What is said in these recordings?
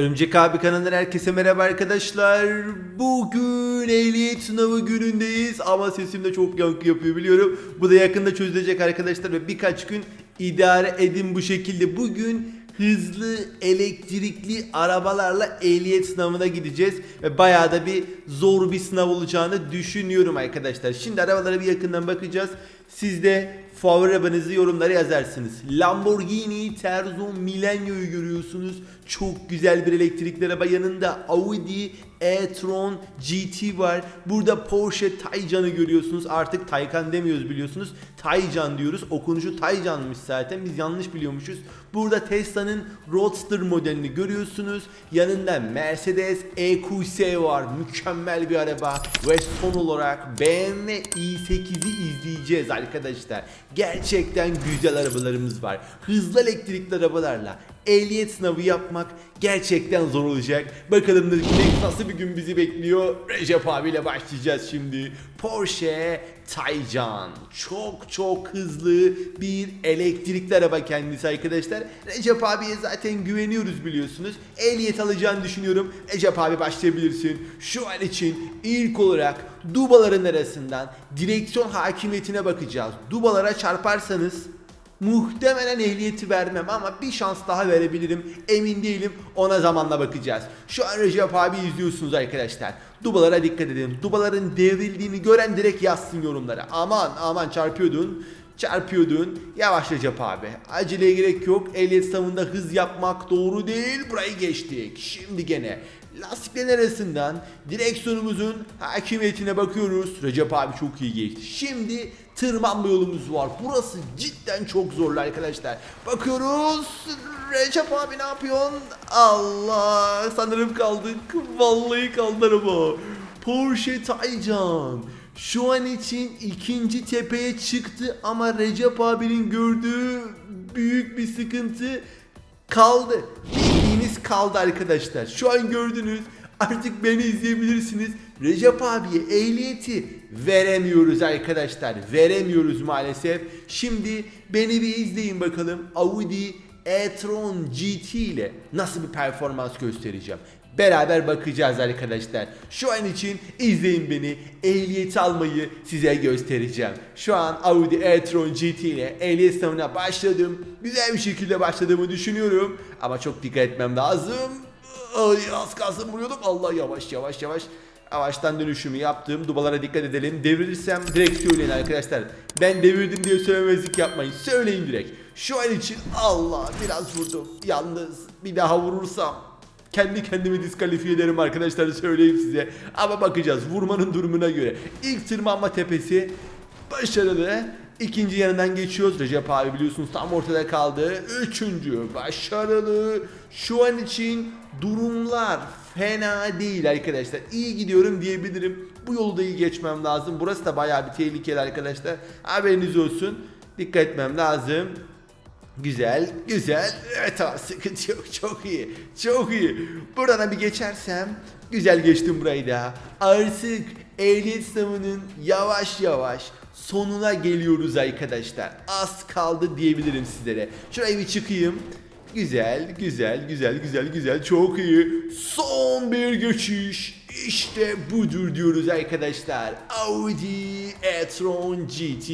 Örümcek abi kanalından herkese merhaba arkadaşlar. Bugün ehliyet sınavı günündeyiz ama sesim de çok yankı yapıyor biliyorum. Bu da yakında çözülecek arkadaşlar ve birkaç gün idare edin bu şekilde. Bugün hızlı elektrikli arabalarla ehliyet sınavına gideceğiz ve bayağı da bir zor bir sınav olacağını düşünüyorum arkadaşlar. Şimdi arabalara bir yakından bakacağız. Siz de favori yorumlara yazarsınız. Lamborghini Terzo Milenio'yu görüyorsunuz. Çok güzel bir elektrikli araba. Yanında Audi e-tron GT var. Burada Porsche Taycan'ı görüyorsunuz. Artık Taycan demiyoruz biliyorsunuz. Taycan diyoruz. Okunuşu Taycan'mış zaten. Biz yanlış biliyormuşuz. Burada Tesla'nın Roadster modelini görüyorsunuz. Yanında Mercedes EQS var. Mükemmel bir araba. Ve son olarak BMW i8'i izleyeceğiz arkadaşlar. Gerçekten güzel arabalarımız var. Hızlı elektrikli arabalarla ehliyet sınavı yapmak gerçekten zor olacak. Bakalım ne- nasıl bir gün bizi bekliyor. Recep abiyle başlayacağız şimdi. Porsche Taycan. Çok çok hızlı bir elektrikli araba kendisi arkadaşlar. Recep abiye zaten güveniyoruz biliyorsunuz. Ehliyet alacağını düşünüyorum. Recep abi başlayabilirsin. Şu an için ilk olarak dubaların arasından direksiyon hakimiyetine bakacağız. Dubalara çarparsanız Muhtemelen ehliyeti vermem ama bir şans daha verebilirim. Emin değilim. Ona zamanla bakacağız. Şu an Recep abi izliyorsunuz arkadaşlar. Dubalara dikkat edin. Dubaların devrildiğini gören direkt yazsın yorumlara. Aman aman çarpıyordun. Çarpıyordun. Yavaş Recep abi. Aceleye gerek yok. Ehliyet sınavında hız yapmak doğru değil. Burayı geçtik. Şimdi gene lastiklerin arasından direksiyonumuzun hakimiyetine bakıyoruz. Recep abi çok iyi geçti. Şimdi tırmanma yolumuz var. Burası cidden çok zorlu arkadaşlar. Bakıyoruz. Recep abi ne yapıyorsun? Allah sanırım kaldık. Vallahi kaldı araba. Porsche Taycan. Şu an için ikinci tepeye çıktı ama Recep abinin gördüğü büyük bir sıkıntı kaldı. Bildiğiniz kaldı arkadaşlar. Şu an gördünüz. Artık beni izleyebilirsiniz. Recep abiye ehliyeti veremiyoruz arkadaşlar. Veremiyoruz maalesef. Şimdi beni bir izleyin bakalım. Audi e-tron GT ile nasıl bir performans göstereceğim. Beraber bakacağız arkadaşlar. Şu an için izleyin beni. Ehliyeti almayı size göstereceğim. Şu an Audi e-tron GT ile ehliyet sınavına başladım. Güzel bir şekilde başladığımı düşünüyorum. Ama çok dikkat etmem lazım. Ay az kalsın vuruyordum. Allah yavaş yavaş yavaş. Yavaştan dönüşümü yaptım. Dubalara dikkat edelim. Devrilirsem direkt söyleyin arkadaşlar. Ben devirdim diye söylemezlik yapmayın. Söyleyin direkt. Şu an için Allah biraz vurdum. Yalnız bir daha vurursam kendi kendimi diskalifiye ederim arkadaşlar söyleyeyim size. Ama bakacağız vurmanın durumuna göre. İlk tırmanma tepesi başarılı. İkinci yanından geçiyoruz. Recep abi biliyorsunuz tam ortada kaldı. Üçüncü başarılı. Şu an için durumlar fena değil arkadaşlar. İyi gidiyorum diyebilirim. Bu yolu da iyi geçmem lazım. Burası da bayağı bir tehlikeli arkadaşlar. Haberiniz olsun. Dikkat etmem lazım. Güzel, güzel. Evet tamam sıkıntı yok. Çok iyi. Çok iyi. Buradan bir geçersem güzel geçtim burayı da. Artık ehliyet sınavının yavaş yavaş sonuna geliyoruz arkadaşlar. Az kaldı diyebilirim sizlere. Şuraya bir çıkayım. Güzel, güzel, güzel, güzel, güzel. Çok iyi. Son bir geçiş. İşte budur diyoruz arkadaşlar. Audi e-tron GT.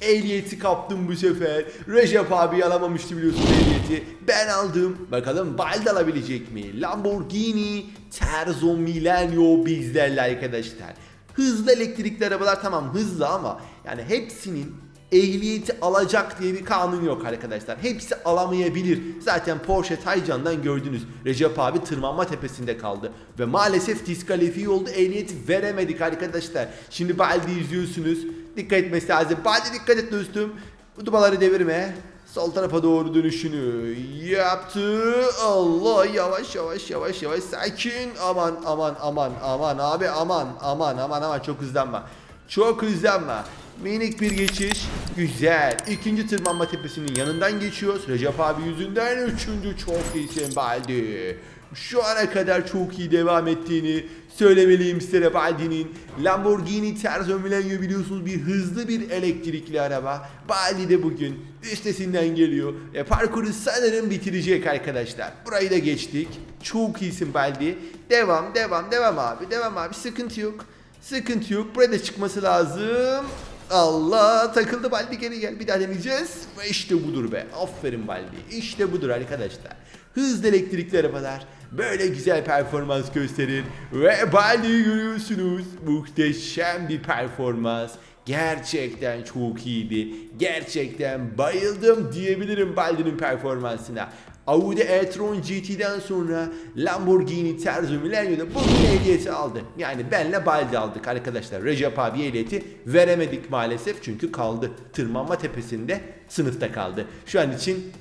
Ehliyeti kaptım bu sefer. Recep abi alamamıştı biliyorsun ehliyeti. Ben aldım. Bakalım Balde alabilecek mi? Lamborghini Terzo Milenio bizlerle arkadaşlar. Hızlı elektrikli arabalar tamam hızlı ama yani hepsinin ehliyeti alacak diye bir kanun yok arkadaşlar. Hepsi alamayabilir. Zaten Porsche Taycan'dan gördünüz. Recep abi tırmanma tepesinde kaldı. Ve maalesef diskalifiye oldu. Ehliyeti veremedik arkadaşlar. Şimdi Baldi izliyorsunuz. Dikkat etmesi lazım. Baldi dikkat et dostum. Bu dubaları devirme. Sol tarafa doğru dönüşünü yaptı. Allah yavaş yavaş yavaş yavaş sakin. Aman aman aman aman abi aman aman aman aman çok hızlanma. Çok hızlanma. Minik bir geçiş. Güzel. İkinci tırmanma tepesinin yanından geçiyoruz. Recep abi yüzünden. Üçüncü çok iyisin Baldi. şu ana kadar çok iyi devam ettiğini söylemeliyim size Baldi'nin. Lamborghini Terzo Milenio biliyorsunuz bir hızlı bir elektrikli araba. Baldi de bugün üstesinden geliyor. E, parkuru sanırım bitirecek arkadaşlar. Burayı da geçtik. Çok iyisin Baldi. Devam devam devam abi devam abi sıkıntı yok. Sıkıntı yok. Buraya da çıkması lazım. Allah takıldı Baldi geri gel. Bir daha deneyeceğiz. Ve işte budur be. Aferin Baldi. İşte budur arkadaşlar. Hızlı elektrikli arabalar böyle güzel performans gösterir. Ve Baldi'yi görüyorsunuz. Muhteşem bir performans. Gerçekten çok iyiydi. Gerçekten bayıldım diyebilirim Baldi'nin performansına. Audi e-tron GT'den sonra Lamborghini Terzo Milenio'da bugün ehliyeti aldı. Yani benle Baldi aldık arkadaşlar. Recep abi ehliyeti veremedik maalesef çünkü kaldı. Tırmanma tepesinde sınıfta kaldı. Şu an için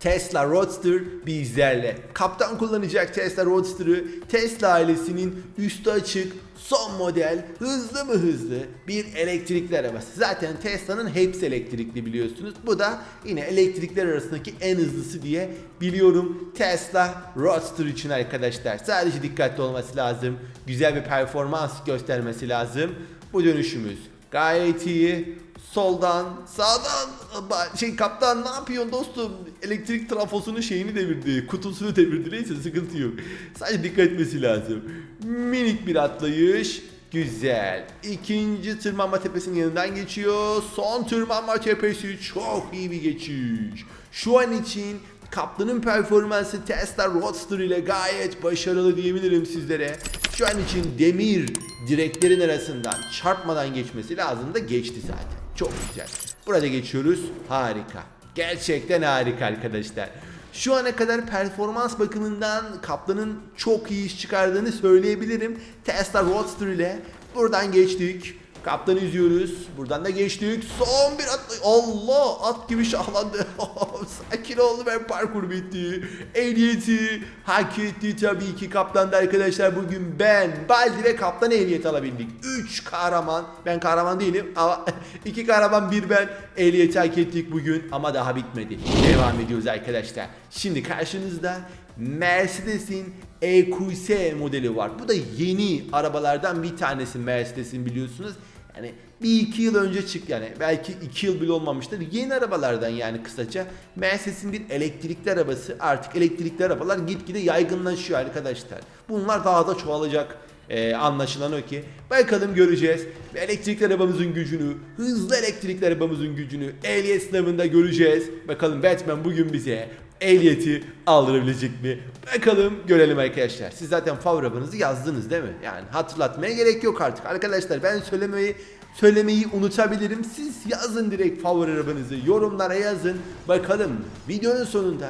Tesla Roadster bizlerle. Kaptan kullanacak Tesla Roadster'ı Tesla ailesinin üstü açık, son model, hızlı mı hızlı bir elektrikli arabası. Zaten Tesla'nın hepsi elektrikli biliyorsunuz. Bu da yine elektrikler arasındaki en hızlısı diye biliyorum. Tesla Roadster için arkadaşlar. Sadece dikkatli olması lazım. Güzel bir performans göstermesi lazım. Bu dönüşümüz gayet iyi. Soldan, sağdan, şey kaptan ne yapıyorsun dostum? Elektrik trafosunun şeyini devirdi, kutusunu devirdi neyse sıkıntı yok. Sadece dikkat etmesi lazım. Minik bir atlayış. Güzel. İkinci tırmanma tepesinin yanından geçiyor. Son tırmanma tepesi çok iyi bir geçiş. Şu an için Kaplanın performansı Tesla Roadster ile gayet başarılı diyebilirim sizlere. Şu an için demir direklerin arasından çarpmadan geçmesi lazım da geçti zaten. Çok güzel. Burada geçiyoruz. Harika. Gerçekten harika arkadaşlar. Şu ana kadar performans bakımından Kaplan'ın çok iyi iş çıkardığını söyleyebilirim. Tesla Roadster ile buradan geçtik. Kaptanı izliyoruz. Buradan da geçtik. Son bir at. Allah at gibi şahlandı. Sakin ol ve parkur bitti. Ehliyeti hak etti tabii ki kaptan da arkadaşlar. Bugün ben, Baldi ve kaptan ehliyet alabildik. 3 kahraman. Ben kahraman değilim ama iki kahraman bir ben ehliyeti hak ettik bugün. Ama daha bitmedi. Devam ediyoruz arkadaşlar. Şimdi karşınızda Mercedes'in EQS modeli var. Bu da yeni arabalardan bir tanesi Mercedes'in biliyorsunuz. Yani bir iki yıl önce çık yani belki iki yıl bile olmamıştır. Yeni arabalardan yani kısaca Mercedes'in bir elektrikli arabası artık elektrikli arabalar gitgide yaygınlaşıyor arkadaşlar. Bunlar daha da çoğalacak. Ee, anlaşılan o ki. Bakalım göreceğiz. Elektrikli arabamızın gücünü, hızlı elektrikli arabamızın gücünü ehliyet sınavında göreceğiz. Bakalım Batman bugün bize ehliyeti aldırabilecek mi? Bakalım görelim arkadaşlar. Siz zaten favori arabanızı yazdınız değil mi? Yani hatırlatmaya gerek yok artık. Arkadaşlar ben söylemeyi söylemeyi unutabilirim. Siz yazın direkt favori arabanızı. Yorumlara yazın. Bakalım videonun sonunda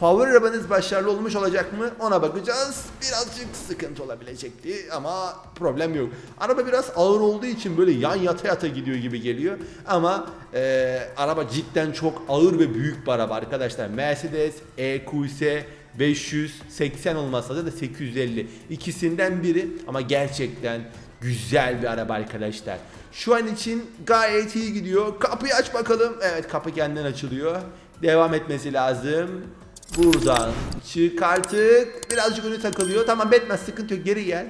favori arabanız başarılı olmuş olacak mı? Ona bakacağız. Birazcık sıkıntı olabilecekti ama problem yok. Araba biraz ağır olduğu için böyle yan yata yata gidiyor gibi geliyor. Ama e, araba cidden çok ağır ve büyük bir araba arkadaşlar. Mercedes EQS 580 olmasa da 850. İkisinden biri ama gerçekten güzel bir araba arkadaşlar. Şu an için gayet iyi gidiyor. Kapıyı aç bakalım. Evet kapı kendinden açılıyor. Devam etmesi lazım. Buradan çık artık. Birazcık önü takılıyor. Tamam Batman sıkıntı yok. Geri gel.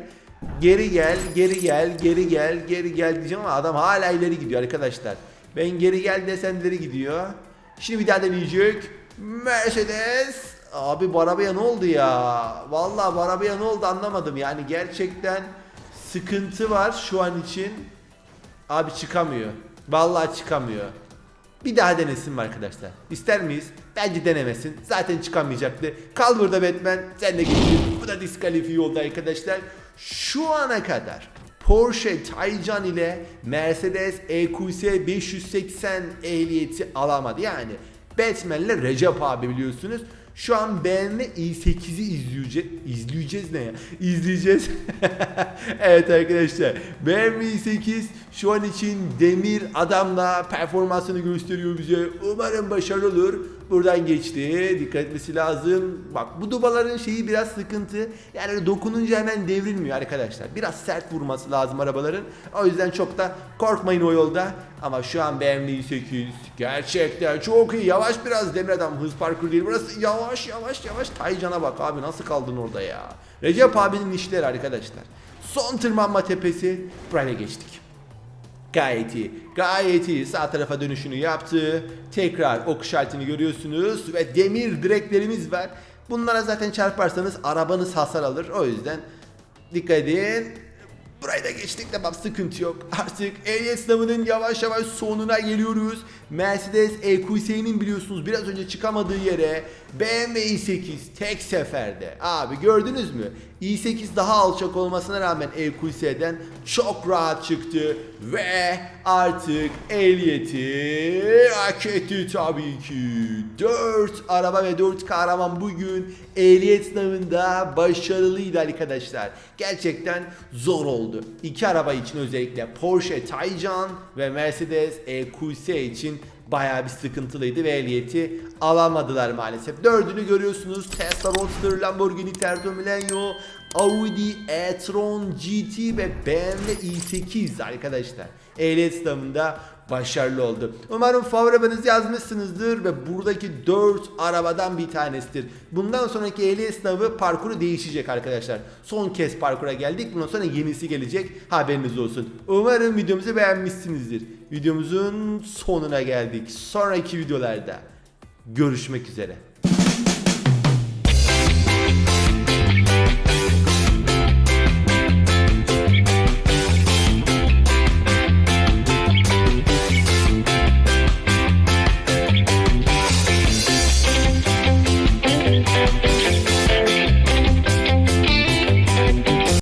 Geri gel, geri gel, geri gel, geri gel diyeceğim ama adam hala ileri gidiyor arkadaşlar. Ben geri gel desen ileri gidiyor. Şimdi bir daha deneyecek. Mercedes. Abi bu arabaya ne oldu ya? Vallahi bu arabaya ne oldu anlamadım. Yani gerçekten sıkıntı var şu an için. Abi çıkamıyor. Vallahi çıkamıyor. Bir daha denesin mi arkadaşlar? İster miyiz? Bence denemesin. Zaten çıkamayacaktı. Kal burada Batman. Sen de gittin. Bu da diskalifiye oldu arkadaşlar. Şu ana kadar Porsche Taycan ile Mercedes EQS 580 ehliyeti alamadı. Yani Batman ile Recep abi biliyorsunuz. Şu an BMW i8'i izleyeceğiz. İzleyeceğiz ne ya? İzleyeceğiz. evet arkadaşlar. BMW i8 şu an için demir adamla performansını gösteriyor bize. Umarım başarılı olur. Buradan geçti. Dikkat etmesi lazım. Bak bu dubaların şeyi biraz sıkıntı. Yani dokununca hemen devrilmiyor arkadaşlar. Biraz sert vurması lazım arabaların. O yüzden çok da korkmayın o yolda. Ama şu an BMW 8 gerçekten çok iyi. Yavaş biraz demir adam hız parkur değil. Burası yavaş yavaş yavaş. Taycan'a bak abi nasıl kaldın orada ya. Recep abinin işleri arkadaşlar. Son tırmanma tepesi. Buraya geçtik. Gayet iyi. Gayet iyi. Sağ tarafa dönüşünü yaptı. Tekrar ok işaretini görüyorsunuz. Ve demir direklerimiz var. Bunlara zaten çarparsanız arabanız hasar alır. O yüzden dikkat edin. Burayı da geçtik tamam sıkıntı yok. Artık ehliyet sınavının yavaş yavaş sonuna geliyoruz. Mercedes EQS'nin biliyorsunuz biraz önce çıkamadığı yere BMW i8 tek seferde. Abi gördünüz mü? İ8 daha alçak olmasına rağmen EQS'den çok rahat çıktı ve artık ehliyeti hak etti tabii ki. 4 araba ve 4 kahraman bugün ehliyet sınavında başarılıydı arkadaşlar. Gerçekten zor oldu. İki araba için özellikle Porsche Taycan ve Mercedes EQS için bayağı bir sıkıntılıydı ve ehliyeti alamadılar maalesef. Dördünü görüyorsunuz. Tesla Roadster, Lamborghini Terzo Milenio, Audi e-tron GT ve BMW i8 arkadaşlar. Ehliyet sınavında başarılı oldu. Umarım favori arabanızı yazmışsınızdır ve buradaki 4 arabadan bir tanesidir. Bundan sonraki ehliyet sınavı parkuru değişecek arkadaşlar. Son kez parkura geldik. Bundan sonra yenisi gelecek. Haberiniz olsun. Umarım videomuzu beğenmişsinizdir. Videomuzun sonuna geldik. Sonraki videolarda görüşmek üzere.